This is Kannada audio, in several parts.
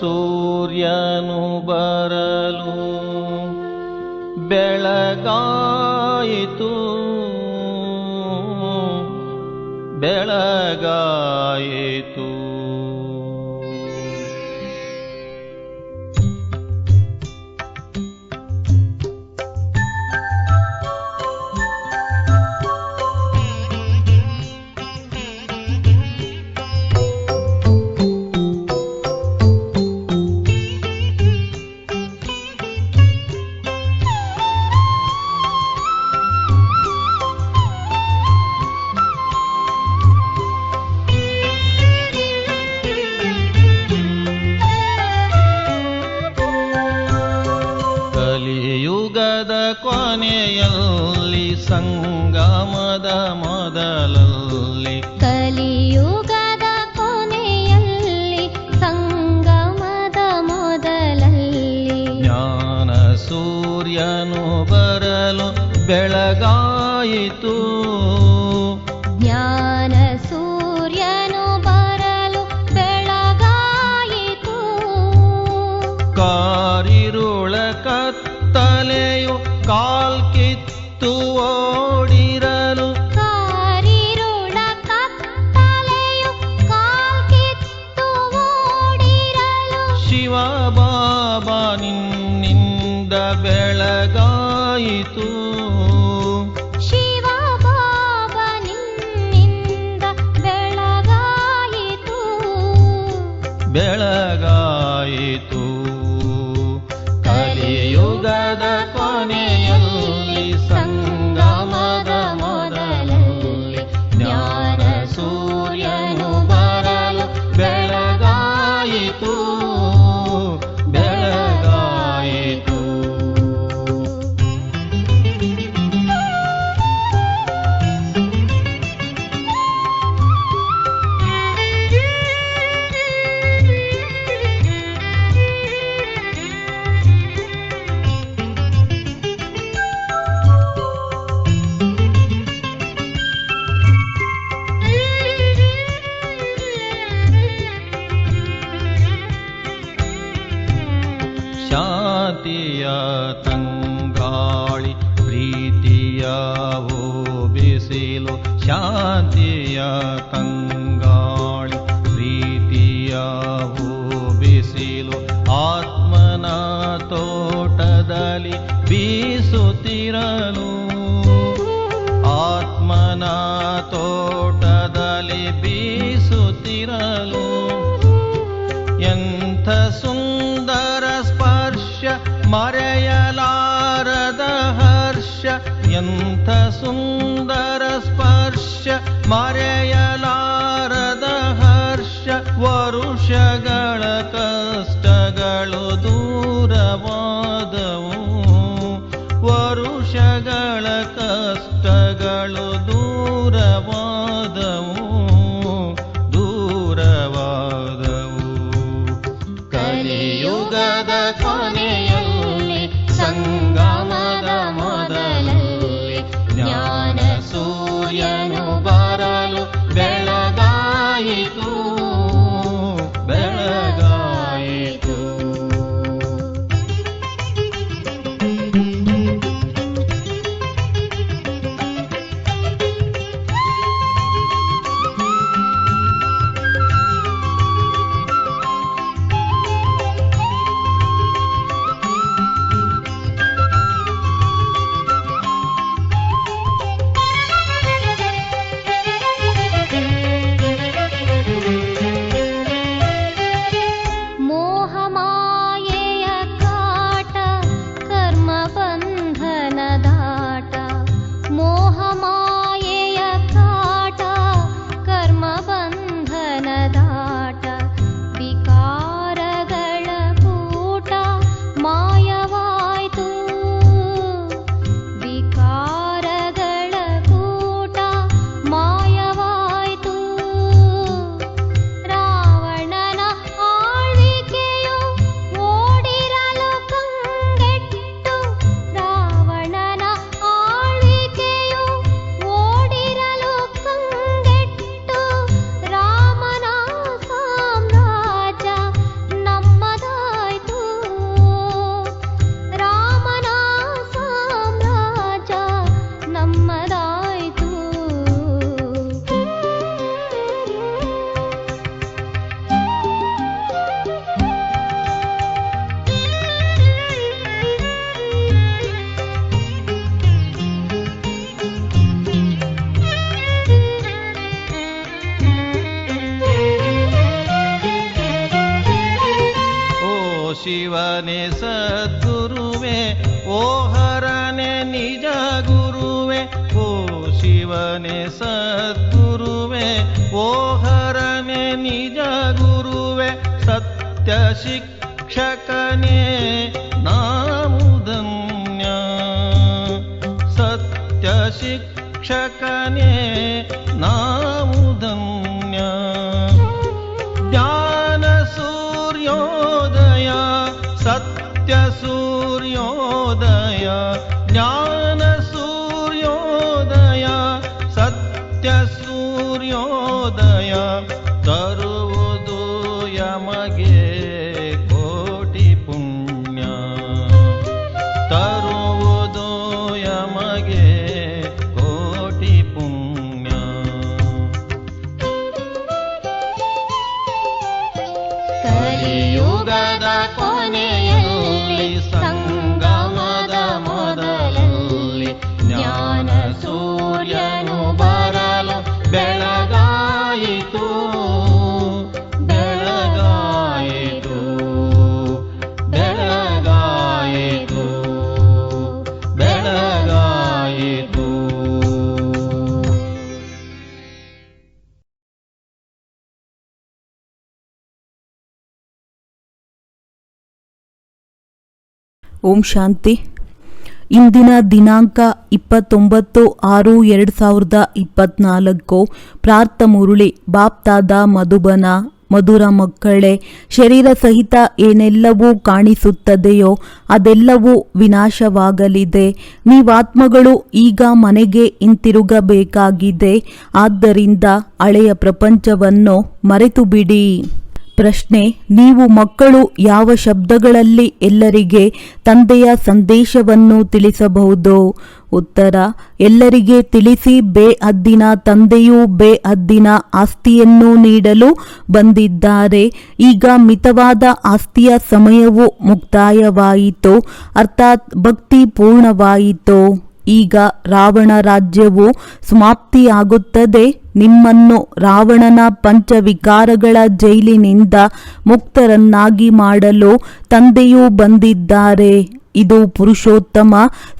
ಸೂರ್ಯನು ಬರಲು ಬೆಳಗಾಯಿತು. ಬೆಳಗಾಯಿತು. ಬೆಳಗಾಯಿತು. ಜ್ಞಾನ ಸೂರ್ಯನು ಬರಲು ಬೆಳಗಾಯಿತು. ಕಾರಿರುಳ ಕತ್ತಲೆಯು ಕಾ ಸ್ತುತಿರಲು ಆತ್ಮನ ತೋಟದಲ್ಲಿ ಬೀಸುತ್ತಿರಲು. ಎಂಥ ಸುಂದರ ಸ್ಪರ್ಶ ಮರೆಯಲಾರದ ಹರ್ಷ. ಎಂಥ ಸುಂದರ ಸ್ಪರ್ಶ ಮರೆಯಲಾರದ ಹರ್ಷ. ವರುಷಗ ಶಿವನೇ ಸದ್ಗುರುವೆ ಓ ಹರನೆ ನಿಜ ಗುರುವೆ ಓ ಶಿವನೇ ಸದ್ಗುರುವೆ ಓ ಹರನೆ ನಿಜ ಗುರುವೆ ಸತ್ಯ ಶಿಕ್ಷಕನೇ ನಾಮುದನ್ಯ ಸತ್ಯ ಶಿಕ್ಷಕನೇ ಓಂ ಶಾಂತಿ. ಇಂದಿನ ದಿನಾಂಕ ಇಪ್ಪತ್ತೊಂಬತ್ತು ಆರು ಎರಡು ಸಾವಿರದ ಇಪ್ಪತ್ನಾಲ್ಕು. ಪ್ರಾರ್ಥ ಮುರುಳಿ, ಬಾಪ್ತಾದ ಮಧುಬನ, ಮಧುರ ಮಕ್ಕಳೇ, ಶರೀರ ಸಹಿತ ಏನೆಲ್ಲವೂ ಕಾಣಿಸುತ್ತದೆಯೋ ಅದೆಲ್ಲವೂ ವಿನಾಶವಾಗಲಿದೆ. ನೀವಾತ್ಮಗಳು ಈಗ ಮನೆಗೆ ಹಿಂತಿರುಗಬೇಕಾಗಿದೆ. ಆದ್ದರಿಂದ ಹಳೆಯ ಪ್ರಪಂಚವನ್ನು ಮರೆತು ಬಿಡಿ ಪ್ರಶ್ನೆ, ನೀವು ಮಕ್ಕಳು ಯಾವ ಶಬ್ದಗಳಲ್ಲಿ ಎಲ್ಲರಿಗೆ ತಂದೆಯ ಸಂದೇಶವನ್ನು ತಿಳಿಸಬಹುದು? ಉತ್ತರ, ಎಲ್ಲರಿಗೆ ತಿಳಿಸಿ ಬೇ ಅದ್ದಿನ ತಂದೆಯು ಬೇ ಅದ್ದಿನ ಆಸ್ತಿಯನ್ನು ನೀಡಲು ಬಂದಿದ್ದಾರೆ. ಈಗ ಮಿತವಾದ ಆಸ್ತಿಯ ಸಮಯವು ಮುಕ್ತಾಯವಾಯಿತು. ಅರ್ಥಾತ್ ಭಕ್ತಿ ಪೂರ್ಣವಾಯಿತು. ಈಗ ರಾವಣ ರಾಜ್ಯವು ಸಮಾಪ್ತಿಯಾಗುತ್ತದೆ. ನಿಮ್ಮನ್ನು ರಾವಣನ ಪಂಚವಿಕಾರಗಳ ಜೈಲಿನಿಂದ ಮುಕ್ತರನ್ನಾಗಿ ಮಾಡಲು ತಂದೆಯೂ ಬಂದಿದ್ದಾರೆ. ಇದು ಪುರುಷೋತ್ತಮ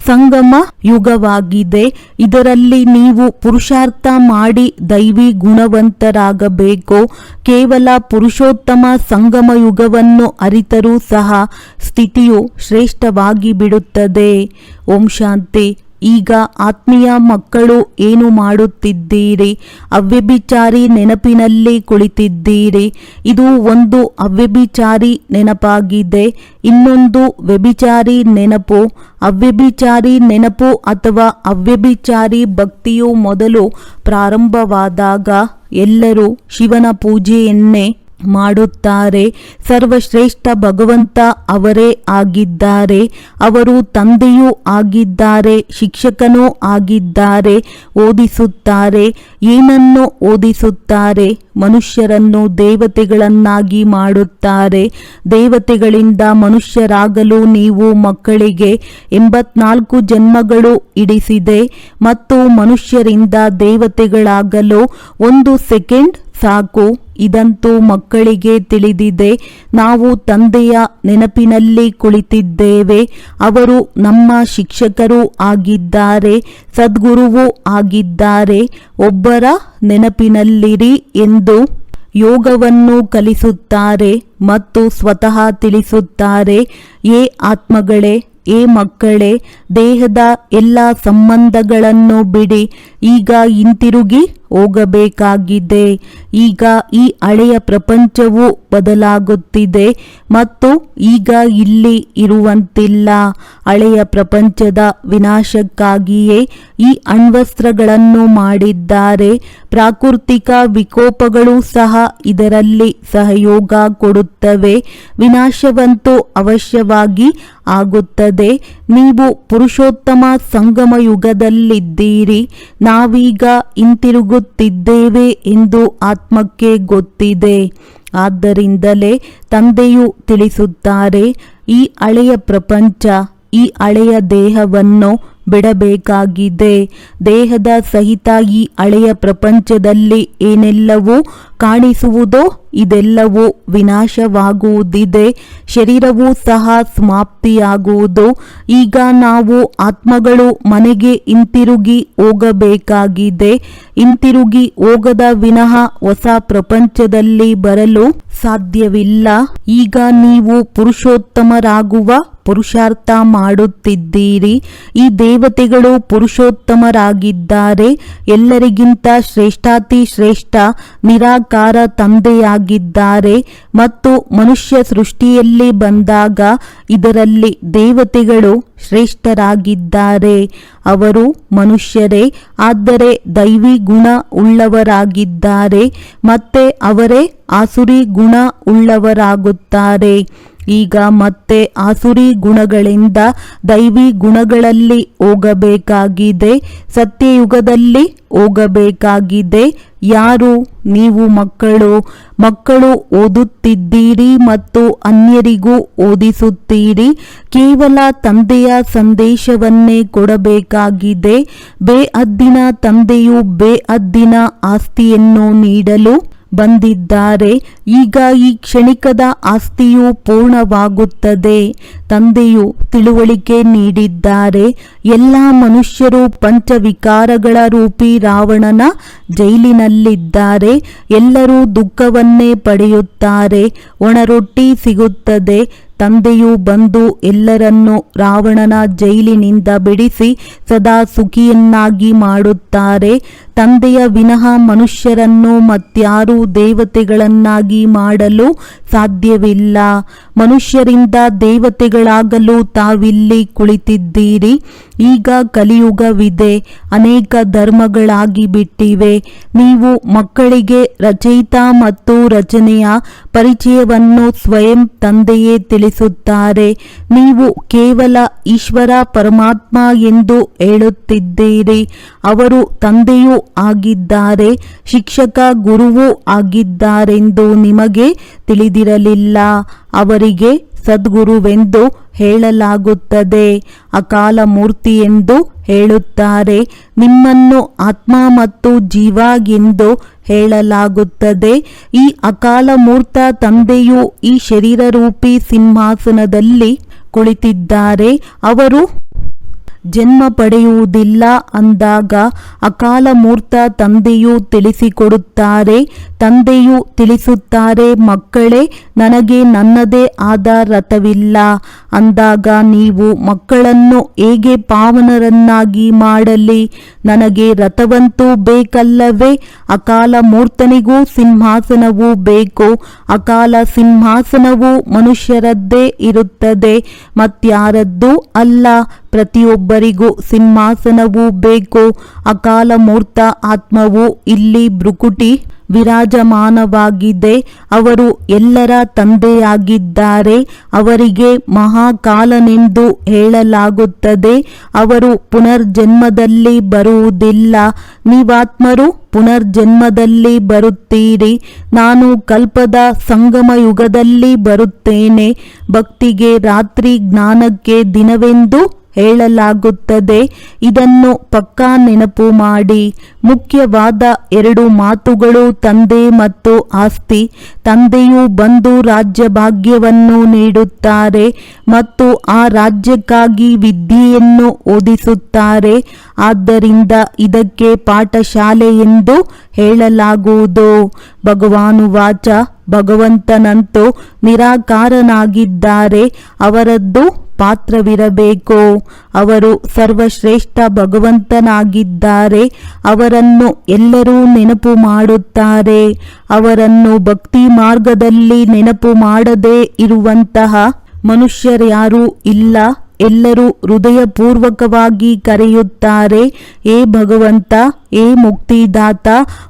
ಸಂಗಮ ಯುಗವಾಗಿದೆ. ಇದರಲ್ಲಿ ನೀವು ಪುರುಷಾರ್ಥ ಮಾಡಿ ದೈವಿ ಗುಣವಂತರಾಗಬೇಕು. ಕೇವಲ ಪುರುಷೋತ್ತಮ ಸಂಗಮ ಯುಗವನ್ನು ಅರಿತರೂ ಸಹ ಸ್ಥಿತಿಯು ಶ್ರೇಷ್ಠವಾಗಿ ಬಿಡುತ್ತದೆ. ಓಂ ಶಾಂತಿ. ಈಗ ಆತ್ಮೀಯ ಮಕ್ಕಳು ಏನು ಮಾಡುತ್ತಿದ್ದೀರಿ? ಅವ್ಯಭಿಚಾರಿ ನೆನಪಿನಲ್ಲಿ ಕುಳಿತಿದ್ದೀರಿ. ಇದು ಒಂದು ಅವ್ಯಭಿಚಾರಿ ನೆನಪಾಗಿದೆ. ಇನ್ನೊಂದು ವ್ಯಭಿಚಾರಿ ನೆನಪು. ಅವ್ಯಭಿಚಾರಿ ನೆನಪು ಅಥವಾ ಅವ್ಯಭಿಚಾರಿ ಭಕ್ತಿಯು ಮೊದಲು ಪ್ರಾರಂಭವಾದಾಗ ಎಲ್ಲರೂ ಶಿವನ ಪೂಜೆಯನ್ನೇ ಮಾಡುತ್ತಾರೆ. ಸರ್ವಶ್ರೇಷ್ಠ ಭಗವಂತ ಅವರೇ ಆಗಿದ್ದಾರೆ. ಅವರು ತಂದೆಯೂ ಆಗಿದ್ದಾರೆ, ಶಿಕ್ಷಕನೂ ಆಗಿದ್ದಾರೆ, ಓದಿಸುತ್ತಾರೆ. ಏನನ್ನು ಓದಿಸುತ್ತಾರೆ? ಮನುಷ್ಯರನ್ನು ದೇವತೆಗಳನ್ನಾಗಿ ಮಾಡುತ್ತಾರೆ. ದೇವತೆಗಳಿಂದ ಮನುಷ್ಯರಾಗಲು ನೀವು ಮಕ್ಕಳಿಗೆ ಎಂಬತ್ನಾಲ್ಕು ಜನ್ಮಗಳು ಇಡಿಸಿದೆ ಮತ್ತು ಮನುಷ್ಯರಿಂದ ದೇವತೆಗಳಾಗಲು ಒಂದು ಸೆಕೆಂಡ್ ಸಾಕು. ಇದಂತೂ ಮಕ್ಕಳಿಗೆ ತಿಳಿದಿದೆ. ನಾವು ತಂದೆಯ ನೆನಪಿನಲ್ಲಿ ಕುಳಿತಿದ್ದೇವೆ. ಅವರು ನಮ್ಮ ಶಿಕ್ಷಕರೂ ಆಗಿದ್ದಾರೆ, ಸದ್ಗುರುವೂ ಆಗಿದ್ದಾರೆ. ಒಬ್ಬರ ನೆನಪಿನಲ್ಲಿರಿ ಎಂದು ಯೋಗವನ್ನು ಕಲಿಸುತ್ತಾರೆ ಮತ್ತು ಸ್ವತಃ ತಿಳಿಸುತ್ತಾರೆ. ಏ ಆತ್ಮಗಳೇ, ಏ ಮಕ್ಕಳೇ ದೇಹದ ಎಲ್ಲ ಸಂಬಂಧಗಳನ್ನು ಬಿಡಿ, ಈಗ ಹಿಂತಿರುಗಿ ಹೋಗಬೇಕಾಗಿದೆ. ಈಗ ಈ ಹಳೆಯ ಪ್ರಪಂಚವು ಬದಲಾಗುತ್ತಿದೆ ಮತ್ತು ಈಗ ಇಲ್ಲಿ ಇರುವಂತಿಲ್ಲ. ಹಳೆಯ ಪ್ರಪಂಚದ ವಿನಾಶಕ್ಕಾಗಿಯೇ ಈ ಅಣ್ವಸ್ತ್ರಗಳನ್ನು ಮಾಡಿದ್ದಾರೆ. ಪ್ರಾಕೃತಿಕ ವಿಕೋಪಗಳು ಸಹ ಇದರಲ್ಲಿ ಸಹಯೋಗ ಕೊಡುತ್ತವೆ. ವಿನಾಶವಂತೂ ಅವಶ್ಯವಾಗಿ ಆಗುತ್ತದೆ. ನೀವು ಪುರುಷೋತ್ತಮ ಸಂಗಮ ಯುಗದಲ್ಲಿದ್ದೀರಿ ನಾವೀಗ ಹಿಂತಿರುಗುತ್ತಿದ್ದೇವೆ ಎಂದು ಆತ್ಮಕ್ಕೆ ಗೊತ್ತಿದೆ. ಆದ್ದರಿಂದಲೇ ತಂದೆಯು ತಿಳಿಸುತ್ತಾರೆ, ಈ ಹಳೆಯ ಪ್ರಪಂಚ, ಈ ಹಳೆಯ ದೇಹವನ್ನು ಬಿಡಬೇಕಾಗಿದೆ. ದೇಹದ ಸಹಿತ ಈ ಹಳೆಯ ಪ್ರಪಂಚದಲ್ಲಿ ಏನೆಲ್ಲವೂ ಕಾಣಿಸುವುದೋ ಇದೆಲ್ಲವೂ ವಿನಾಶವಾಗುವುದಿದೆ. ಶರೀರವೂ ಸಹ ಸಮಾಪ್ತಿಯಾಗುವುದು. ಈಗ ನಾವು ಆತ್ಮಗಳು ಮನೆಗೆ ಹಿಂತಿರುಗಿ ಹೋಗಬೇಕಾಗಿದೆ. ಹಿಂತಿರುಗಿ ಹೋಗದ ವಿನಃ ಹೊಸ ಪ್ರಪಂಚದಲ್ಲಿ ಬರಲು ಸಾಧ್ಯವಿಲ್ಲ. ಈಗ ನೀವು ಪುರುಷೋತ್ತಮರಾಗುವ ಪುರುಷಾರ್ಥ ಮಾಡುತ್ತಿದ್ದೀರಿ. ಈ ದೇವತೆಗಳು ಪುರುಷೋತ್ತಮರಾಗಿದ್ದಾರೆ. ಎಲ್ಲರಿಗಿಂತ ಶ್ರೇಷ್ಠಾತಿ ಶ್ರೇಷ್ಠ, ನಿರಾಕಾರ ತಂದೆಯಾಗಿದ್ದಾರೆ. ಮತ್ತು ಮನುಷ್ಯ ಸೃಷ್ಟಿಯಲ್ಲಿ ಬಂದಾಗ ಇದರಲ್ಲಿ ದೇವತೆಗಳು ಶ್ರೇಷ್ಠರಾಗಿದ್ದಾರೆ. ಅವರು ಮನುಷ್ಯರೇ, ಆದರೆ ದೈವಿ ಗುಣ ಉಳ್ಳವರಾಗಿದ್ದಾರೆ. ಮತ್ತೆ ಅವರೇ ಆಸುರಿ ಗುಣ ಉಳ್ಳವರಾಗುತ್ತಾರೆ. ಈಗ ಮತ್ತೆ ಆಸುರಿ ಗುಣಗಳಿಂದ ದೈವಿ ಗುಣಗಳಲ್ಲಿ ಹೋಗಬೇಕಾಗಿದೆ. ಸತ್ಯಯುಗದಲ್ಲಿ ಹೋಗಬೇಕಾಗಿದೆ. ಯಾರು? ನೀವು ಮಕ್ಕಳು. ಮಕ್ಕಳು ಓದುತ್ತಿದ್ದೀರಿ ಮತ್ತು ಅನ್ಯರಿಗೂ ಓದಿಸುತ್ತೀರಿ. ಕೇವಲ ತಂದೆಯ ಸಂದೇಶವನ್ನೇ ಕೊಡಬೇಕಾಗಿದೆ. ಬೇಅದ್ದಿನ ತಂದೆಯು ಬೇಅದ್ದಿನ ಆಸ್ತಿಯನ್ನು ನೀಡಲು ಬಂದಿದ್ದಾರೆ. ಈಗ ಈ ಕ್ಷಣಿಕದ ಆಸ್ತಿಯು ಪೂರ್ಣವಾಗುತ್ತದೆ. ತಂದೆಯು ತಿಳುವಳಿಕೆ ನೀಡಿದ್ದಾರೆ. ಎಲ್ಲ ಮನುಷ್ಯರು ಪಂಚವಿಕಾರಗಳ ರೂಪಿ ರಾವಣನ ಜೈಲಿನಲ್ಲಿದ್ದಾರೆ. ಎಲ್ಲರೂ ದುಃಖವನ್ನೇ ಪಡೆಯುತ್ತಾರೆ. ಒಣರೊಟ್ಟಿ ಸಿಗುತ್ತದೆ. ತಂದೆಯು ಬಂದು ಎಲ್ಲರನ್ನು ರಾವಣನ ಜೈಲಿನಿಂದ ಬಿಡಿಸಿ ಸದಾ ಸುಖಿಯನ್ನಾಗಿ ಮಾಡುತ್ತಾರೆ. ತಂದೆಯ ವಿನಃ ಮನುಷ್ಯರನ್ನು ಮತ್ಯಾರು ದೇವತೆಗಳನ್ನಾಗಿ ಮಾಡಲು ಸಾಧ್ಯವಿಲ್ಲ. ಮನುಷ್ಯರಿಂದ ದೇವತೆಗಳಾಗಲು ತಾವಿಲ್ಲಿ ಕುಳಿತಿದ್ದೀರಿ. ಈಗ ಕಲಿಯುಗವಿದೆ. ಅನೇಕ ಧರ್ಮಗಳಾಗಿ ಬಿಟ್ಟಿವೆ. ನೀವು ಮಕ್ಕಳಿಗೆ ರಚಯಿತ ಮತ್ತು ರಚನೆಯ ಪರಿಚಯವನ್ನು ಸ್ವಯಂ ತಂದೆಯೇ ತಿಳಿಸುತ್ತಾರೆ. ನೀವು ಕೇವಲ ಈಶ್ವರ ಪರಮಾತ್ಮ ಎಂದು ಹೇಳುತ್ತಿದ್ದೀರಿ. ಅವರು ತಂದೆಯೂ ಆಗಿದ್ದಾರೆ. ಶಿಕ್ಷಕ ಗುರುವೂ ಆಗಿದ್ದಾರೆಂದು ನಿಮಗೆ ತಿಳಿದಿರಲಿಲ್ಲ. ಅವರಿಗೆ ಸದ್ಗುರುವೆಂದು ಹೇಳಲಾಗುತ್ತದೆ. ಅಕಾಲ ಮೂರ್ತಿ ಎಂದು ಹೇಳುತ್ತಾರೆ. ನಿಮ್ಮನ್ನು ಆತ್ಮ ಮತ್ತು ಜೀವ ಎಂದು ಹೇಳಲಾಗುತ್ತದೆ. ಈ ಅಕಾಲ ಮೂರ್ತ ತಂದೆಯು ಈ ಶರೀರರೂಪಿ ಸಿಂಹಾಸನದಲ್ಲಿ ಕುಳಿತಿದ್ದಾರೆ. ಅವರು ಜನ್ಮ ಪಡೆಯುವುದಿಲ್ಲ ಅಂದಾಗ ಅಕಾಲ ಮೂರ್ತ ತಂದೆಯು ತಿಳಿಸಿಕೊಡುತ್ತಾರೆ, ತಂದೆಯು ತಿಳಿಸುತ್ತಾರೆ, ಮಕ್ಕಳೇ, ನನಗೆ ನನ್ನದೇ ಆದ ರಥವಿಲ್ಲ. ಅಂದಾಗ ನೀವು ಮಕ್ಕಳನ್ನು ಹೇಗೆ ಪಾವನರನ್ನಾಗಿ ಮಾಡಲಿ? ನನಗೆ ರಥವಂತೂ ಬೇಕಲ್ಲವೇ? ಅಕಾಲ ಮೂರ್ತನಿಗೂ ಸಿಂಹಾಸನವೂ ಬೇಕು. ಅಕಾಲ ಸಿಂಹಾಸನವು ಮನುಷ್ಯರದ್ದೇ ಇರುತ್ತದೆ, ಮತ್ಯಾರದ್ದೂ ಅಲ್ಲ. ಪ್ರತಿಯೊಬ್ಬರಿಗೂ ಸಿಂಹಾಸನವೂ ಬೇಕು. ಅಕಾಲ ಮೂರ್ತ ಆತ್ಮವು ಇಲ್ಲಿ ಭ್ರುಕುಟಿ ವಿರಾಜಮಾನವಾಗಿದೆ. ಅವರು ಎಲ್ಲರ ತಂದೆಯಾಗಿದ್ದಾರೆ. ಅವರಿಗೆ ಮಹಾಕಾಲನೆಂದು ಹೇಳಲಾಗುತ್ತದೆ. ಅವರು ಪುನರ್ಜನ್ಮದಲ್ಲಿ ಬರುವುದಿಲ್ಲ. ನೀವಾತ್ಮರು ಪುನರ್ಜನ್ಮದಲ್ಲಿ ಬರುತ್ತೀರಿ. ನಾನು ಕಲ್ಪದ ಸಂಗಮ ಯುಗದಲ್ಲಿ ಬರುತ್ತೇನೆ. ಭಕ್ತಿಗೆ ರಾತ್ರಿ ಜ್ಞಾನಕ್ಕೆ ದಿನವೆಂದು ಹೇಳಲಾಗುತ್ತದೆ. ಇದನ್ನು ಪಕ್ಕಾ ನೆನಪು ಮಾಡಿ. ಮುಖ್ಯವಾದ ಎರಡು ಮಾತುಗಳು ತಂದೆ ಮತ್ತು ಆಸ್ತಿ. ತಂದೆಯು ಬಂದು ರಾಜ್ಯ ಭಾಗ್ಯವನ್ನು ನೀಡುತ್ತಾರೆ ಮತ್ತು ಆ ರಾಜ್ಯಕ್ಕಾಗಿ ವಿದ್ಯೆಯನ್ನು ಓದಿಸುತ್ತಾರೆ. ಆದ್ದರಿಂದ ಇದಕ್ಕೆ ಪಾಠಶಾಲೆ ಎಂದು ಹೇಳಲಾಗುವುದು. ಭಗವಾನುವಾಚ ಭಗವಂತನಂತೂ ನಿರಾಕಾರನಾಗಿದ್ದಾರೆ. ಅವರದ್ದು ಪಾತ್ರವಿರಬೇಕು? ಅವರು ಸರ್ವಶ್ರೇಷ್ಠ ಭಗವಂತನಾಗಿದ್ದಾರೆ. ಅವರನ್ನು ಎಲ್ಲರೂ ನೆನಪು ಮಾಡುತ್ತಾರೆ. ಅವರನ್ನು ಭಕ್ತಿ ಮಾರ್ಗದಲ್ಲಿ ನೆನಪು ಮಾಡದೇ ಇರುವಂತಹ ಮನುಷ್ಯರ್ಯಾರೂ ಇಲ್ಲ. ಎಲ್ಲರೂ ಹೃದಯಪೂರ್ವಕವಾಗಿ ಕರೆಯುತ್ತಾರೆ ಏ ಭಗವಂತ ಏ ಮುಕ್ತಿದಾತ,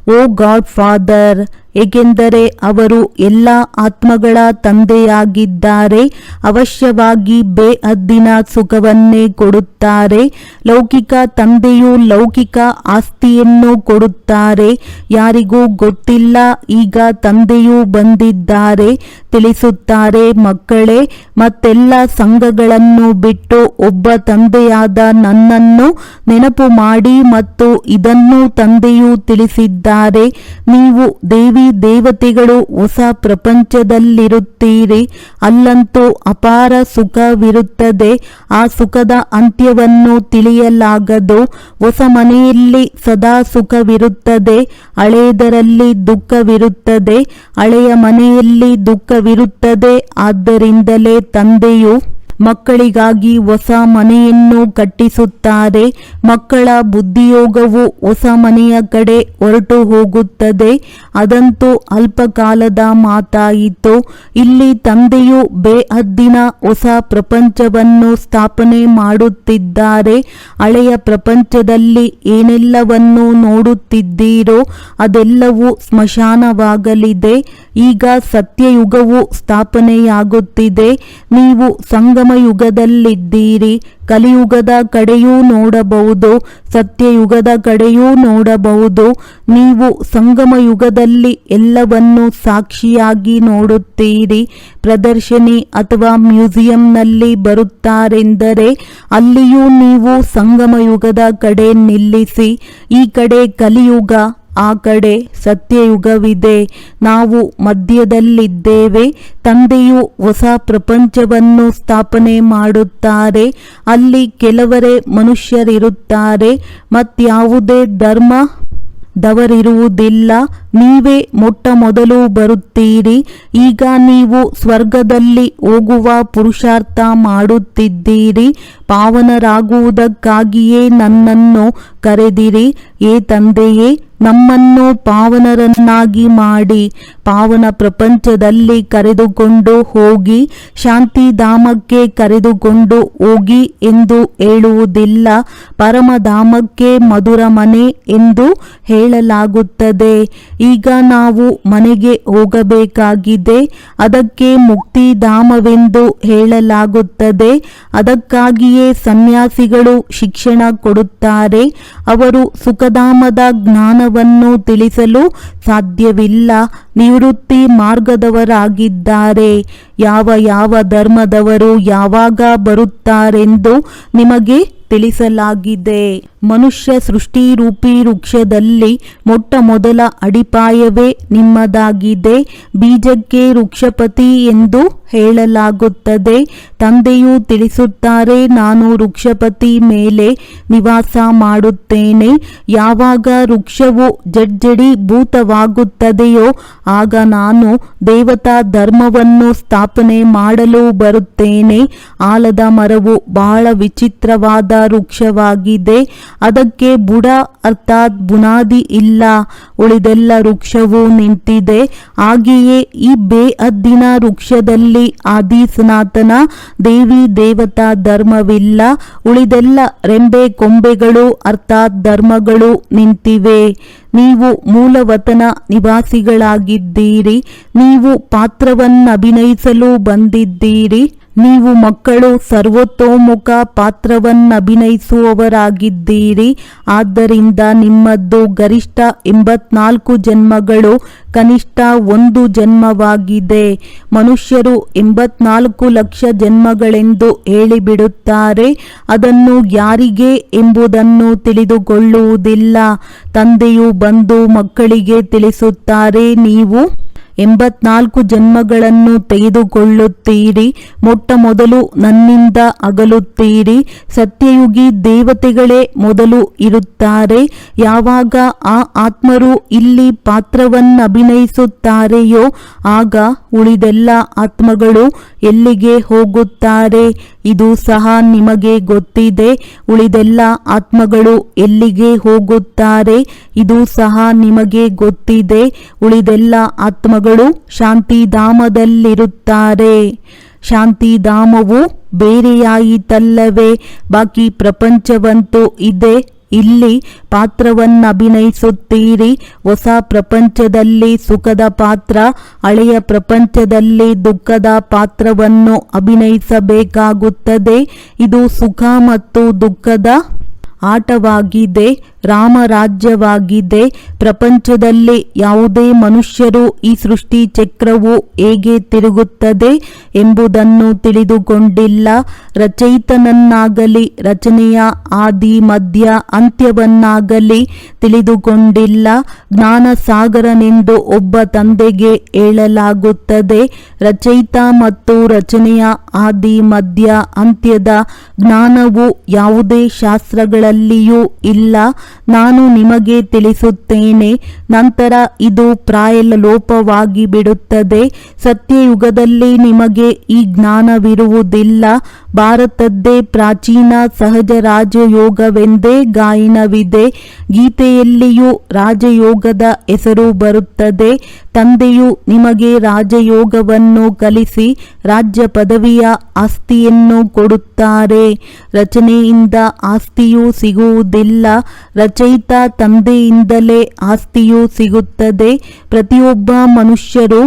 ಓ ಗಾಡ್ ಫಾದರ್ ಏಕೆಂದರೆ ಅವರು ಎಲ್ಲ ಆತ್ಮಗಳ ತಂದೆಯಾಗಿದ್ದಾರೆ, ಅವಶ್ಯವಾಗಿ ಬೇಹದ್ದಿನ ಸುಖವನ್ನೇ ಕೊಡುತ್ತಾರೆ, ಲೌಕಿಕ ತಂದೆಯು ಲೌಕಿಕ ಆಸ್ತಿಯನ್ನು ಕೊಡುತ್ತಾರೆ, ಯಾರಿಗೂ ಗೊತ್ತಿಲ್ಲ, ಈಗ ತಂದೆಯು ಬಂದಿದ್ದಾರೆ, ತಿಳಿಸುತ್ತಾರೆ ಮಕ್ಕಳೇ, ಮತ್ತೆಲ್ಲ ಸಂಘಗಳನ್ನು ಬಿಟ್ಟು ಒಬ್ಬ ತಂದೆಯಾದ ನನ್ನನ್ನು ನೆನಪು ಮಾಡಿ ಮತ್ತು ಇದನ್ನು ತಂದೆಯು ತಿಳಿಸಿದ್ದಾರೆ. ನೀವು ದೇವಿ ದೇವತೆಗಳು ಹೊಸ ಪ್ರಪಂಚದಲ್ಲಿರುತ್ತೀರಿ. ಅಲ್ಲಂತೂ ಅಪಾರ ಸುಖವಿರುತ್ತದೆ. ಆ ಸುಖದ ಅಂತ್ಯವನ್ನು ತಿಳಿಯಲಾಗದು. ಹೊಸ ಮನೆಯಲ್ಲಿ ಸದಾ ಸುಖವಿರುತ್ತದೆ. ಹಳೆಯದರಲ್ಲಿ ದುಃಖವಿರುತ್ತದೆ. ಹಳೆಯ ಮನೆಯಲ್ಲಿ ದುಃಖವಿರುತ್ತದೆ. ಆದ್ದರಿಂದಲೇ ತಂದೆಯು ಮಕ್ಕಳಿಗಾಗಿ ಹೊಸ ಮನೆಯನ್ನು ಕಟ್ಟಿಸುತ್ತಾರೆ. ಮಕ್ಕಳ ಬುದ್ಧಿಯೋಗವು ಹೊಸ ಮನೆಯ ಕಡೆ ಹೊರಟು ಹೋಗುತ್ತದೆ. ಅದಂತೂ ಅಲ್ಪಕಾಲದ ಮಾತಾಯಿತು. ಇಲ್ಲಿ ತಂದೆಯು ಬೇಹದ್ದಿನ ಹೊಸ ಪ್ರಪಂಚವನ್ನು ಸ್ಥಾಪನೆ ಮಾಡುತ್ತಿದ್ದಾರೆ. ಹಳೆಯ ಪ್ರಪಂಚದಲ್ಲಿ ಏನೆಲ್ಲವನ್ನು ನೋಡುತ್ತಿದ್ದೀರೋ ಅದೆಲ್ಲವೂ ಸ್ಮಶಾನವಾಗಲಿದೆ. ಈಗ ಸತ್ಯಯುಗವು ಸ್ಥಾಪನೆಯಾಗುತ್ತಿದೆ. ನೀವು ಸಂಗಮ ಯುಗದಲ್ಲಿದ್ದೀರಿ ಕಲಿಯುಗದ ಕಡೆಯೂ ನೋಡಬಹುದು, ಸತ್ಯಯುಗದ ಕಡೆಯೂ ನೋಡಬಹುದು. ನೀವು ಸಂಗಮ ಯುಗದಲ್ಲಿ ಎಲ್ಲವನ್ನು ಸಾಕ್ಷಿಯಾಗಿ ನೋಡುತ್ತೀರಿ. ಪ್ರದರ್ಶನಿ ಅಥವಾ ಮ್ಯೂಸಿಯಂನಲ್ಲಿ ಬರುತ್ತಾರೆಂದರೆ ಅಲ್ಲಿಯೂ ನೀವು ಸಂಗಮ ಯುಗದ ಕಡೆ ನಿಲ್ಲಿಸಿ, ಈ ಕಡೆ ಕಲಿಯುಗ ಆ ಕಡೆ ಸತ್ಯಯುಗವಿದೆ. ನಾವು ಮಧ್ಯದಲ್ಲಿದ್ದೇವೆ. ತಂದೆಯು ಹೊಸ ಪ್ರಪಂಚವನ್ನು ಸ್ಥಾಪನೆ ಮಾಡುತ್ತಾರೆ. ಅಲ್ಲಿ ಕೆಲವರೇ ಮನುಷ್ಯರಿರುತ್ತಾರೆ. ಮತ್ಯಾವುದೇ ಧರ್ಮ? ದವರಿರುವುದಿಲ್ಲ. ನೀವೇ ಮೊಟ್ಟ ಮೊದಲು ಬರುತ್ತೀರಿ. ಈಗ ನೀವು ಸ್ವರ್ಗದಲ್ಲಿ ಹೋಗುವ ಪುರುಷಾರ್ಥ ಮಾಡುತ್ತಿದ್ದೀರಿ. ಪಾವನರಾಗುವುದಕ್ಕಾಗಿಯೇ ನನ್ನನ್ನು ಕರೆದಿರಿ. ಏ ತಂದೆಯೇ ನಮ್ಮನ್ನು ಪಾವನರನ್ನಾಗಿ ಮಾಡಿ ಪಾವನ ಪ್ರಪಂಚದಲ್ಲಿ ಕರೆದುಕೊಂಡು ಹೋಗಿ ಶಾಂತಿಧಾಮಕ್ಕೆ ಕರೆದುಕೊಂಡು ಹೋಗಿ ಎಂದು ಹೇಳುವುದಿಲ್ಲ. ಪರಮಧಾಮಕ್ಕೆ ಮಧುರ ಮನೆ ಎಂದು ಹೇಳಲಾಗುತ್ತದೆ. ಈಗ ನಾವು ಮನೆಗೆ ಹೋಗಬೇಕಾಗಿದೆ. ಅದಕ್ಕೆ ಮುಕ್ತಿಧಾಮವೆಂದು ಹೇಳಲಾಗುತ್ತದೆ. ಅದಕ್ಕಾಗಿಯೇ ಸನ್ಯಾಸಿಗಳು ಶಿಕ್ಷಣ ಕೊಡುತ್ತಾರೆ. ಅವರು ಸುಖಧಾಮದ ಜ್ಞಾನವನ್ನು ತಿಳಿಸಲು ಸಾಧ್ಯವಿಲ್ಲ. ನಿವೃತ್ತಿ ಮಾರ್ಗದವರಾಗಿದ್ದಾರೆ. ಯಾವ ಯಾವ ಧರ್ಮದವರು ಯಾವಾಗ ಬರುತ್ತಾರೆಂದು ನಿಮಗೆ ತಿಳಿಸಲಾಗಿದೆ. ಮನುಷ್ಯ ಸೃಷ್ಟಿರೂಪಿ ವೃಕ್ಷದಲ್ಲಿ ಮೊಟ್ಟ ಮೊದಲ ಅಡಿಪಾಯವೇ ನಿಮ್ಮದಾಗಿದೆ. ಬೀಜಕ್ಕೆ ವೃಕ್ಷಪತಿ ಎಂದು ಹೇಳಲಾಗುತ್ತದೆ. ತಂದೆಯು ತಿಳಿಸುತ್ತಾರೆ, ನಾನು ವೃಕ್ಷಪತಿ ಮೇಲೆ ನಿವಾಸ ಮಾಡುತ್ತೇನೆ. ಯಾವಾಗ ವೃಕ್ಷವು ಜಡ್ಜಡಿ ಭೂತವಾಗುತ್ತದೆಯೋ, ಆಗ ನಾನು ದೇವತಾ ಧರ್ಮವನ್ನು ಸ್ಥಾಪನೆ ಮಾಡಲು ಬರುತ್ತೇನೆ. ಆಲದ ಮರವು ಬಹಳ ವಿಚಿತ್ರವಾದ ವೃಕ್ಷವಾಗಿದೆ. ಅದಕ್ಕೆ ಬುಡ ಅರ್ಥಾತ್ ಬುನಾದಿ ಇಲ್ಲ, ಉಳಿದೆಲ್ಲ ವೃಕ್ಷವೂ ನಿಂತಿದೆ. ಹಾಗೆಯೇ ಈ ಬೇಹದ್ದಿನ ವೃಕ್ಷದಲ್ಲಿ ಆದಿ ಸನಾತನ ದೇವಿ ದೇವತಾ ಧರ್ಮವಿಲ್ಲ, ಉಳಿದೆಲ್ಲ ರೆಂಬೆ ಕೊಂಬೆಗಳು ಅರ್ಥಾತ್ ಧರ್ಮಗಳು ನಿಂತಿವೆ. ನೀವು ಮೂಲವತನ ನಿವಾಸಿಗಳಾಗಿದ್ದೀರಿ, ನೀವು ಪಾತ್ರವನ್ನಭಿನಯಿಸಲು ಬಂದಿದ್ದೀರಿ. ನೀವು ಮಕ್ಕಳು ಸರ್ವತೋಮುಖ ಪಾತ್ರವನ್ನಭಿನಯಿಸುವವರಾಗಿದ್ದೀರಿ ಆದ್ದರಿಂದ ನಿಮ್ಮದ್ದು ಗರಿಷ್ಠ ಎಂಬತ್ನಾಲ್ಕು ಜನ್ಮಗಳು ಕನಿಷ್ಠ ಒಂದು ಜನ್ಮವಾಗಿದೆ. ಮನುಷ್ಯರು ಎಂಬತ್ನಾಲ್ಕು ಲಕ್ಷ ಜನ್ಮಗಳೆಂದು ಹೇಳಿಬಿಡುತ್ತಾರೆ. ಅದನ್ನು ಯಾರಿಗೆ ಎಂಬುದನ್ನು ತಿಳಿದುಕೊಳ್ಳುವುದಿಲ್ಲ. ತಂದೆಯು ಬಂದು ಮಕ್ಕಳಿಗೆ ತಿಳಿಸುತ್ತಾರೆ, ನೀವು ಎಂಬತ್ನಾಲ್ಕು ಜನ್ಮಗಳನ್ನು ತೆಗೆದುಕೊಳ್ಳುತ್ತೀರಿ. ಮೊಟ್ಟ ಮೊದಲು ನನ್ನಿಂದ ಅಗಲುತ್ತೀರಿ. ಸತ್ಯಯುಗಿ ದೇವತೆಗಳೇ ಮೊದಲು ಇರುತ್ತಾರೆ. ಯಾವಾಗ ಆ ಆತ್ಮರು ಇಲ್ಲಿ ಪಾತ್ರವನ್ನಭಿನಯಿಸುತ್ತಾರೆಯೋ, ಆಗ ಉಳಿದೆಲ್ಲ ಆತ್ಮಗಳು ಎಲ್ಲಿಗೆ ಹೋಗುತ್ತಾರೆ? ಇದು ಸಹ ನಿಮಗೆ ಗೊತ್ತಿದೆ. ಉಳಿದೆಲ್ಲ ಆತ್ಮಗಳು ಎಲ್ಲಿಗೆ ಹೋಗುತ್ತಾರೆ? ಇದು ಸಹ ನಿಮಗೆ ಗೊತ್ತಿದೆ. ಉಳಿದೆಲ್ಲ ಆತ್ಮಗಳು ಶಾಂತಿಧಾಮದಲ್ಲಿರುತ್ತಾರೆ. ಶಾಂತಿಧಾಮವು ಬೇರೆಯಾಯಿತಲ್ಲವೇ, ಬಾಕಿ ಪ್ರಪಂಚವಂತೂ ಇದೆ. ಇಲ್ಲಿ ಪಾತ್ರವನ್ನಭಿನಯಿಸುತ್ತೀರಿ. ಹೊಸ ಪ್ರಪಂಚದಲ್ಲಿ ಸುಖದ ಪಾತ್ರ, ಹಳೆಯ ಪ್ರಪಂಚದಲ್ಲಿ ದುಃಖದ ಪಾತ್ರವನ್ನು ಅಭಿನಯಿಸಬೇಕಾಗುತ್ತದೆ. ಇದು ಸುಖ ಮತ್ತು ದುಃಖದ ಆಟವಾಗಿದೆ. ರಾಮರಾಜ್ಯವಾಗಿದೆ ಪ್ರಪಂಚದಲ್ಲಿ ಯಾವುದೇ ಮನುಷ್ಯರು ಈ ಸೃಷ್ಟಿ ಚಕ್ರವು ಹೇಗೆ ತಿರುಗುತ್ತದೆ ಎಂಬುದನ್ನು ತಿಳಿದುಕೊಂಡಿಲ್ಲ. ರಚಯಿತನನ್ನಾಗಲಿ, ರಚನೆಯ ಆದಿ, ಮಧ್ಯ ಅಂತ್ಯವನ್ನಾಗಲಿ ತಿಳಿದುಕೊಂಡಿಲ್ಲ. ಜ್ಞಾನಸಾಗರನೆಂದು ಒಬ್ಬ ತಂದೆಗೆ ಹೇಳಲಾಗುತ್ತದೆ. ರಚಯಿತ ಮತ್ತು ರಚನೆಯ ಆದಿ, ಮಧ್ಯ ಅಂತ್ಯದ ಜ್ಞಾನವು ಯಾವುದೇ ಶಾಸ್ತ್ರಗಳಲ್ಲಿಯೂ ಇಲ್ಲ. ನಾನು ನಿಮಗೆ ತಿಳಿಸುತ್ತೇನೆ ನಂತರ ಇದು ಪ್ರಾಯಲೋಪವಾಗಿ ಬಿಡುತ್ತದೆ ಸತ್ಯಯುಗದಲ್ಲಿ ನಿಮಗೆ ಈ ಜ್ಞಾನವಿರುವುದಿಲ್ಲ. ಭಾರತದ್ದೇ ಪ್ರಾಚೀನ ಸಹಜ ರಾಜಯೋಗವೆಂದೇ ಗಾಯನವಿದೆ. ಗೀತೆಯಲ್ಲಿಯೂ ರಾಜಯೋಗದ ಹೆಸರು ಬರುತ್ತದೆ. ತಂದೆಯು ನಿಮಗೆ ರಾಜಯೋಗವನ್ನು ಕಲಿಸಿ ರಾಜ್ಯ ಪದವಿಯ ಆಸ್ತಿಯನ್ನು ಕೊಡುತ್ತಾರೆ. ರಚನೆಯಿಂದ ಆಸ್ತಿಯೂ ಸಿಗುವುದಿಲ್ಲ. ರಚಯಿತ ತಂದೆಯಿಂದಲೇ ಆಸ್ತಿಯೂ ಸಿಗುತ್ತದೆ. ಪ್ರತಿಯೊಬ್ಬ ಮನುಷ್ಯರು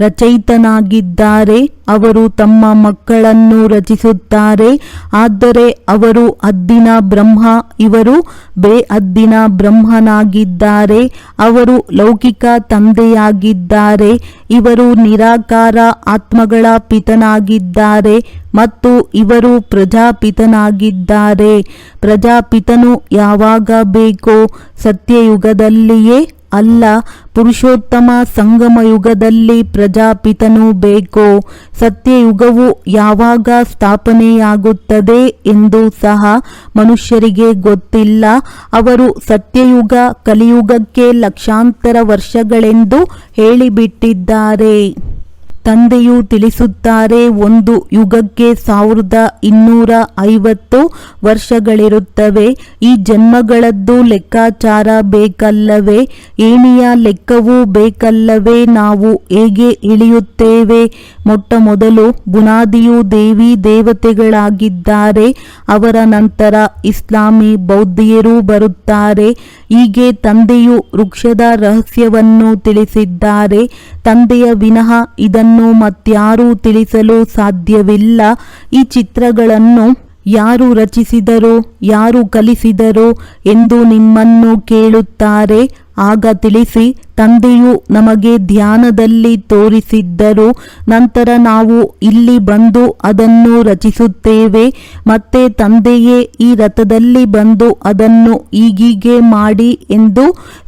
ರಚಯಿತನಾಗಿದ್ದಾರೆ. ಅವರು ತಮ್ಮ ಮಕ್ಕಳನ್ನು ರಚಿಸುತ್ತಾರೆ. ಆದರೆ ಅವರು ಅದ್ದಿನ ಬ್ರಹ್ಮ, ಇವರು ಬೇ ಅದ್ದಿನ ಬ್ರಹ್ಮನಾಗಿದ್ದಾರೆ. ಅವರು ಲೌಕಿಕ ತಂದೆಯಾಗಿದ್ದಾರೆ. ಇವರು ನಿರಾಕಾರ ಆತ್ಮಗಳ ಪಿತನಾಗಿದ್ದಾರೆ ಮತ್ತು ಇವರು ಪ್ರಜಾಪಿತನಾಗಿದ್ದಾರೆ. ಪ್ರಜಾಪಿತನು ಯಾವಾಗ ಬೇಕೋ ಸತ್ಯಯುಗದಲ್ಲಿಯೇ ಅಲ್ಲ, ಪುರುಷೋತ್ತಮ ಸಂಗಮ ಯುಗದಲ್ಲಿ ಪ್ರಜಾಪಿತನು ಬೇಕೋ? ಸತ್ಯಯುಗವು ಯಾವಾಗ ಸ್ಥಾಪನೆಯಾಗುತ್ತದೆ ಎಂದು ಸಹ ಮನುಷ್ಯರಿಗೆ ಗೊತ್ತಿಲ್ಲ. ಅವರು ಸತ್ಯಯುಗ, ಕಲಿಯುಗಕ್ಕೆ ಲಕ್ಷಾಂತರ ವರ್ಷಗಳೆಂದು ಹೇಳಿಬಿಟ್ಟಿದ್ದಾರೆ. ತಂದೆಯು ತಿಳಿಸುತ್ತಾರೆ, ಒಂದು ಯುಗಕ್ಕೆ ಸಾವಿರದ ಇನ್ನೂರ ಐವತ್ತು ವರ್ಷಗಳಿರುತ್ತವೆ. ಈ ಜನ್ಮಗಳದ್ದು ಲೆಕ್ಕಾಚಾರ ಬೇಕಲ್ಲವೇ? ಏಣಿಯ ಲೆಕ್ಕವೂ ಬೇಕಲ್ಲವೇ? ನಾವು ಹೇಗೆ ಇಳಿಯುತ್ತೇವೆ? ಮೊಟ್ಟ ಮೊದಲು ಬುನಾದಿಯು ದೇವಿ ದೇವತೆಗಳಾಗಿದ್ದಾರೆ. ಅವರ ನಂತರ ಇಸ್ಲಾಮಿ ಬೌದ್ಧಿಯರು ಬರುತ್ತಾರೆ. ಹೀಗೆ ತಂದೆಯು ವೃಕ್ಷದ ರಹಸ್ಯವನ್ನು ತಿಳಿಸಿದ್ದಾರೆ. ತಂದೆಯ ವಿನಃ ಇದನ್ನು ಮತ್ಯಾರೂ ತಿಳಿಸಲು ಸಾಧ್ಯವಿಲ್ಲ. ಈ ಚಿತ್ರಗಳನ್ನು ಯಾರು ರಚಿಸಿದರು ಯಾರು ಕಲಿಸಿದರು ಎಂದು ನಿಮ್ಮನ್ನು ಕೇಳುತ್ತಾರೆ. ಆಗ ತಿಳಿಸಿ ತಂದೆಯು ನಮಗೆ ಧ್ಯಾನದಲ್ಲಿ ತೋರಿಸಿದ್ದರು. ನಂತರ ನಾವು ಇಲ್ಲಿ ಬಂದು ಅದನ್ನು ರಚಿಸುತ್ತೇವೆ. ಮತ್ತೆ ತಂದೆಯೇ ಈ ರಥದಲ್ಲಿ ಬಂದು ಅದನ್ನು ಈಗೀಗೆ ಮಾಡಿ ಎಂದು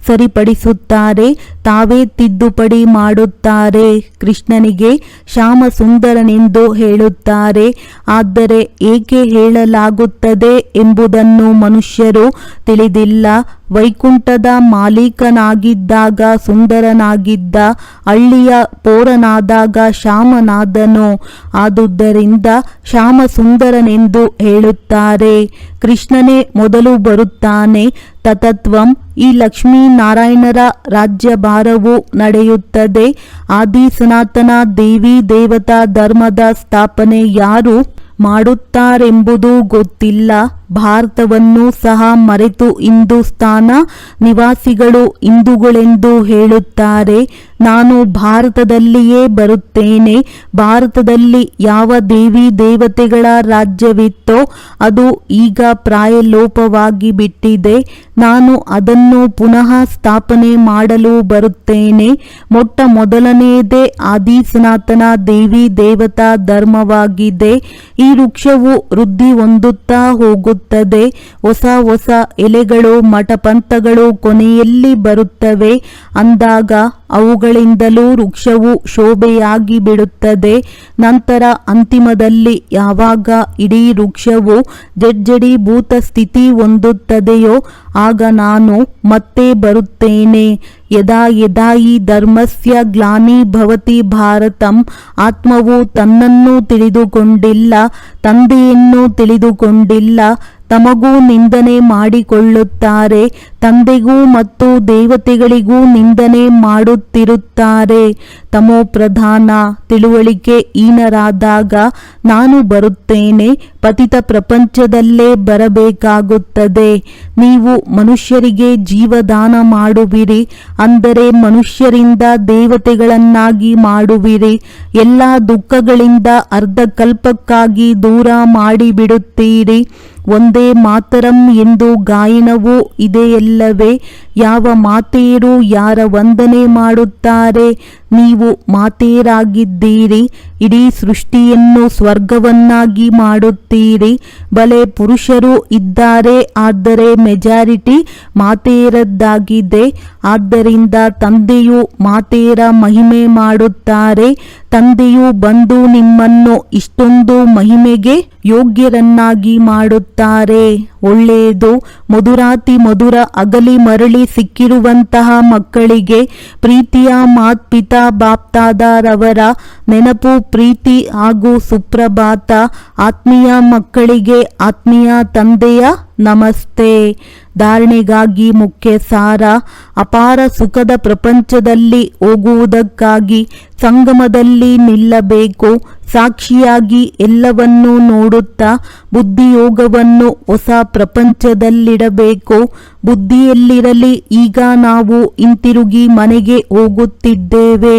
ಸರಿಪಡಿಸುತ್ತಾರೆ. ತಾವೇ ತಿದ್ದುಪಡಿ ಮಾಡುತ್ತಾರೆ. ಕೃಷ್ಣನಿಗೆ ಶ್ಯಾಮ ಸುಂದರನೆಂದು ಹೇಳುತ್ತಾರೆ. ಆದರೆ ಏಕೆ ಹೇಳಲಾಗುತ್ತದೆ ಎಂಬುದನ್ನು ಮನುಷ್ಯರು ತಿಳಿದಿಲ್ಲ. ವೈಕುಂಠದ ಮಾಲೀಕನಾಗಿದ್ದಾಗ ಸುಂದರನಾಗಿದ್ದ ಹಳ್ಳಿಯ ಪೋರನಾದಾಗ ಶ್ಯಾಮನಾದನು. ಆದುದರಿಂದ ಶ್ಯಾಮ ಸುಂದರನೆಂದು ಹೇಳುತ್ತಾರೆ, ಕೃಷ್ಣನೇ, ಮೊದಲು ಬರುತ್ತಾನೆ. ತತತ್ವಂ ಈ ಲಕ್ಷ್ಮೀನಾರಾಯಣರ ರಾಜ್ಯಭಾರವು ನಡೆಯುತ್ತದೆ. ಆದಿ ಸನಾತನ ದೇವಿ ದೇವತಾ ಧರ್ಮದ ಸ್ಥಾಪನೆ ಯಾರು ಮಾಡುತ್ತಾರೆಂಬುದು ಗೊತ್ತಿಲ್ಲ. ಭಾರತವನ್ನು ಸಹ ಮರೆತು ಹಿಂದೂಸ್ತಾನ ನಿವಾಸಿಗಳು ಹಿಂದೂಗಳೆಂದು ಹೇಳುತ್ತಾರೆ. ನಾನು ಭಾರತದಲ್ಲಿಯೇ ಬರುತ್ತೇನೆ. ಭಾರತದಲ್ಲಿ ಯಾವ ದೇವಿ ದೇವತೆಗಳ ರಾಜ್ಯವಿತ್ತೋ ಅದು ಈಗ ಪ್ರಾಯಲೋಪವಾಗಿ ಬಿಟ್ಟಿದೆ. ನಾನು ಅದನ್ನು ಪುನಃ ಸ್ಥಾಪನೆ ಮಾಡಲು ಬರುತ್ತೇನೆ. ಮೊಟ್ಟ ಮೊದಲನೆಯದೇ ಆದಿ ಸನಾತನ ದೇವಿ ದೇವತಾ ಧರ್ಮವಾಗಿದೆ. ಈ ವೃಕ್ಷವು ವೃದ್ಧಿ ಹೊಂದುತ್ತಾ ಹೋಗುತ್ತದೆ ಹೊಸ ಹೊಸ ಎಲೆಗಳು ಮಠಪಂಥಗಳು ಕೊನೆಯಲ್ಲಿ ಬರುತ್ತವೆ. ಅಂದಾಗ ಅವುಗಳಿಂದಲೂ ವೃಕ್ಷವು ಶೋಭೆಯಾಗಿ ಬಿಡುತ್ತದೆ. ನಂತರ ಅಂತಿಮದಲ್ಲಿ ಯಾವಾಗ ಇಡೀ ವೃಕ್ಷವು ಜಡ್ಜಡೀಭೂತ ಸ್ಥಿತಿ ಹೊಂದುತ್ತದೆಯೋ ಆಗ ನಾನು ಮತ್ತೆ ಬರುತ್ತೇನೆ. ಯದಾ ಯದಾ ಈ ಧರ್ಮಸ್ಯ ಗ್ಲಾನಿ ಭವತಿ ಭಾರತಂ, ಆತ್ಮವು ತನ್ನನ್ನು ತಿಳಿದುಕೊಂಡಿಲ್ಲ, ತಂದೆಯನ್ನು ತಿಳಿದುಕೊಂಡಿಲ್ಲ, ತಮಗೂ ನಿಂದನೆ ಮಾಡಿಕೊಳ್ಳುತ್ತಾರೆ. ತಂದೆಗೂ ಮತ್ತು ದೇವತೆಗಳಿಗೂ ನಿಂದನೆ ಮಾಡುತ್ತಿರುತ್ತಾರೆ. ತಮೋ ಪ್ರಧಾನ, ತಿಳುವಳಿಕೆ ಈನರಾದಾಗ ನಾನು ಬರುತ್ತೇನೆ. ಪತಿತ ಪ್ರಪಂಚದಲ್ಲೇ ಬರಬೇಕಾಗುತ್ತದೆ. ನೀವು ಮನುಷ್ಯರಿಗೆ ಜೀವದಾನ ಮಾಡುವಿರಿ. ಅಂದರೆ ಮನುಷ್ಯರಿಂದ ದೇವತೆಗಳನ್ನಾಗಿ ಮಾಡುವಿರಿ. ಎಲ್ಲ ದುಃಖಗಳಿಂದ ಅರ್ಧಕಲ್ಪಕ್ಕಾಗಿ ದೂರ ಮಾಡಿಬಿಡುತ್ತೀರಿ. ಒಂದೇ ಮಾತರಂ ಎಂದು ಗಾಯನವೂ ಇದೆಯಲ್ಲವೇ ಯಾವ ಮಾತೆಯರು ಯಾರ ವಂದನೆ ಮಾಡುತ್ತಾರೆ? ನೀವು ಮಾತೇರಾಗಿದ್ದೀರಿ ಇಡೀ ಸೃಷ್ಟಿಯನ್ನು ಸ್ವರ್ಗವನ್ನಾಗಿ ಮಾಡುತ್ತೀರಿ. ಬಲೆ ಪುರುಷರು ಇದ್ದಾರೆ, ಆದರೆ ಮೆಜಾರಿಟಿ ಮಾತೇರದ್ದಾಗಿದೆ ಆದ್ದರಿಂದ ತಂದೆಯು ಮಾತೇರ ಮಹಿಮೆ ಮಾಡುತ್ತಾರೆ. ತಂದೆಯು ಬಂದು ನಿಮ್ಮನ್ನು ಇಷ್ಟೊಂದು ಮಹಿಮೆಗೆ ಯೋಗ್ಯರನ್ನಾಗಿ ಮಾಡುತ್ತಾರೆ. ಒಳ್ಳೆಯದು, ಮಧುರಾತಿ ಮಧುರ ಅಗಲಿ ಮರಳಿ ಸಿಕ್ಕಿರುವಂತಹ ಮಕ್ಕಳಿಗೆ ಪ್ರೀತಿಯ ಮಾತ್ಪಿತಾ ಬಾಪ್ತಾದರವರ ನೆನಪು, ಪ್ರೀತಿ ಹಾಗೂ ಸುಪ್ರಭಾತ. ಆತ್ಮೀಯ ಮಕ್ಕಳಿಗೆ ಆತ್ಮೀಯ ತಂದೆಯ ನಮಸ್ತೆ. ಧಾರಣೆಗಾಗಿ ಮುಖ್ಯ ಸಾರ ಅಪಾರ ಸುಖದ ಪ್ರಪಂಚದಲ್ಲಿ ಹೋಗುವುದಕ್ಕಾಗಿ ಸಂಗಮದಲ್ಲಿ ನಿಲ್ಲಬೇಕು. ಸಾಕ್ಷಿಯಾಗಿ ಎಲ್ಲವನ್ನೂ ನೋಡುತ್ತಾ ಬುದ್ಧಿಯೋಗವನ್ನು ಹೊಸ ಪ್ರಪಂಚದಲ್ಲಿಡಬೇಕು. ಬುದ್ಧಿಯಲ್ಲಿರಲಿ ಈಗ ನಾವು ಹಿಂತಿರುಗಿ ಮನೆಗೆ ಹೋಗುತ್ತಿದ್ದೇವೆ.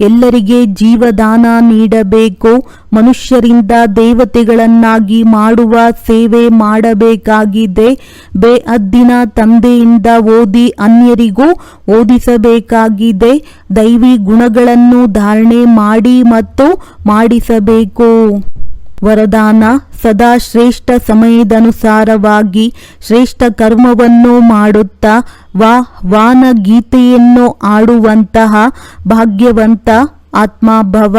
ಎಲ್ಲರಿಗೆ ಜೀವದಾನ ನೀಡಬೇಕು. ಮನುಷ್ಯರಿಂದ ದೇವತೆಗಳನ್ನಾಗಿ ಮಾಡುವ ಸೇವೆ ಮಾಡಬೇಕಾಗಿದೆ. ಬೇಅದ್ದಿನ ತಂದೆಯಿಂದ ಓದಿ ಅನ್ಯರಿಗೂ ಓದಿಸಬೇಕಾಗಿದೆ. ದೈವಿ ಗುಣಗಳನ್ನು ಧಾರಣೆ ಮಾಡಿ ಮತ್ತು ಮಾಡಿಸಬೇಕು. ವರದಾನ ಸದಾ ಶ್ರೇಷ್ಠ ಸಮಯದನುಸಾರವಾಗಿ ಶ್ರೇಷ್ಠ ಕರ್ಮವನ್ನು ಮಾಡುತ್ತಾ ವಾ ವಾನ ಗೀತೆಯನ್ನು ಆಡುವಂತಹ ಭಾಗ್ಯವಂತ ಆತ್ಮಭವ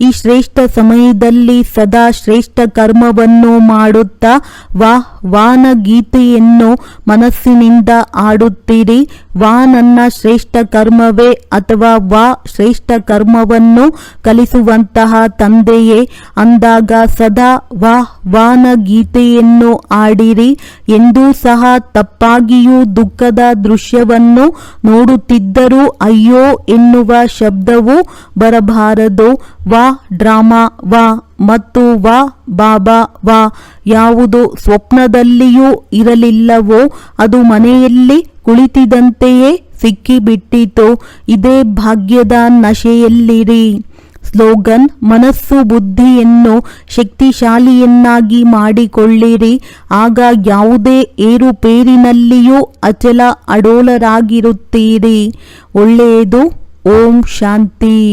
ಈ ಶ್ರೇಷ್ಠ ಸಮಯದಲ್ಲಿ ಸದಾ ಶ್ರೇಷ್ಠ ಕರ್ಮವನ್ನು ಮಾಡುತ್ತಾ ವಾಹ್ ವಾನ ಗೀತೆಯನ್ನು ಮನಸ್ಸಿನಿಂದ ಆಡುತ್ತೀರಿ ವಾ ನನ್ನ ಶ್ರೇಷ್ಠ ಕರ್ಮವೇ ಅಥವಾ ವಾ ಶ್ರೇಷ್ಠ ಕರ್ಮವನ್ನು ಕಲಿಸುವಂತಹ ತಂದೆಯೇ. ಅಂದಾಗ ಸದಾ ವಾ ವಾನ ಗೀತೆಯನ್ನು ಆಡಿರಿ ಎಂದೂ ಸಹ ತಪ್ಪಾಗಿಯೂ ದುಃಖದ ದೃಶ್ಯವನ್ನು ನೋಡುತ್ತಿದ್ದರೂ ಅಯ್ಯೋ ಎನ್ನುವ ಶಬ್ದವು ಬರಬಾರದು. ವಾ, ಡ್ರಾಮಾ, ವಾ, ಮತ್ತು ವಾ, ಬಾಬಾ, ವಾ. ಯಾವುದು ಸ್ವಪ್ನದಲ್ಲಿಯೂ ಇರಲಿಲ್ಲವೋ ಅದು ಮನೆಯಲ್ಲಿ ಕುಳಿತಿದಂತೆಯೇ ಸಿಕ್ಕಿಬಿಟ್ಟಿತು. ಇದೇ ಭಾಗ್ಯದ ನಶೆಯಲ್ಲಿರಿ. ಸ್ಲೋಗನ್, ಮನಸ್ಸು ಬುದ್ಧಿಯನ್ನು ಶಕ್ತಿಶಾಲಿಯನ್ನಾಗಿ ಮಾಡಿಕೊಳ್ಳಿರಿ. ಆಗ ಯಾವುದೇ ಏರುಪೇರಿನಲ್ಲಿಯೂ ಅಚಲ ಅಡೋಲರಾಗಿರುತ್ತೀರಿ. ಒಳ್ಳೆಯದು, ಓಂ ಶಾಂತಿ.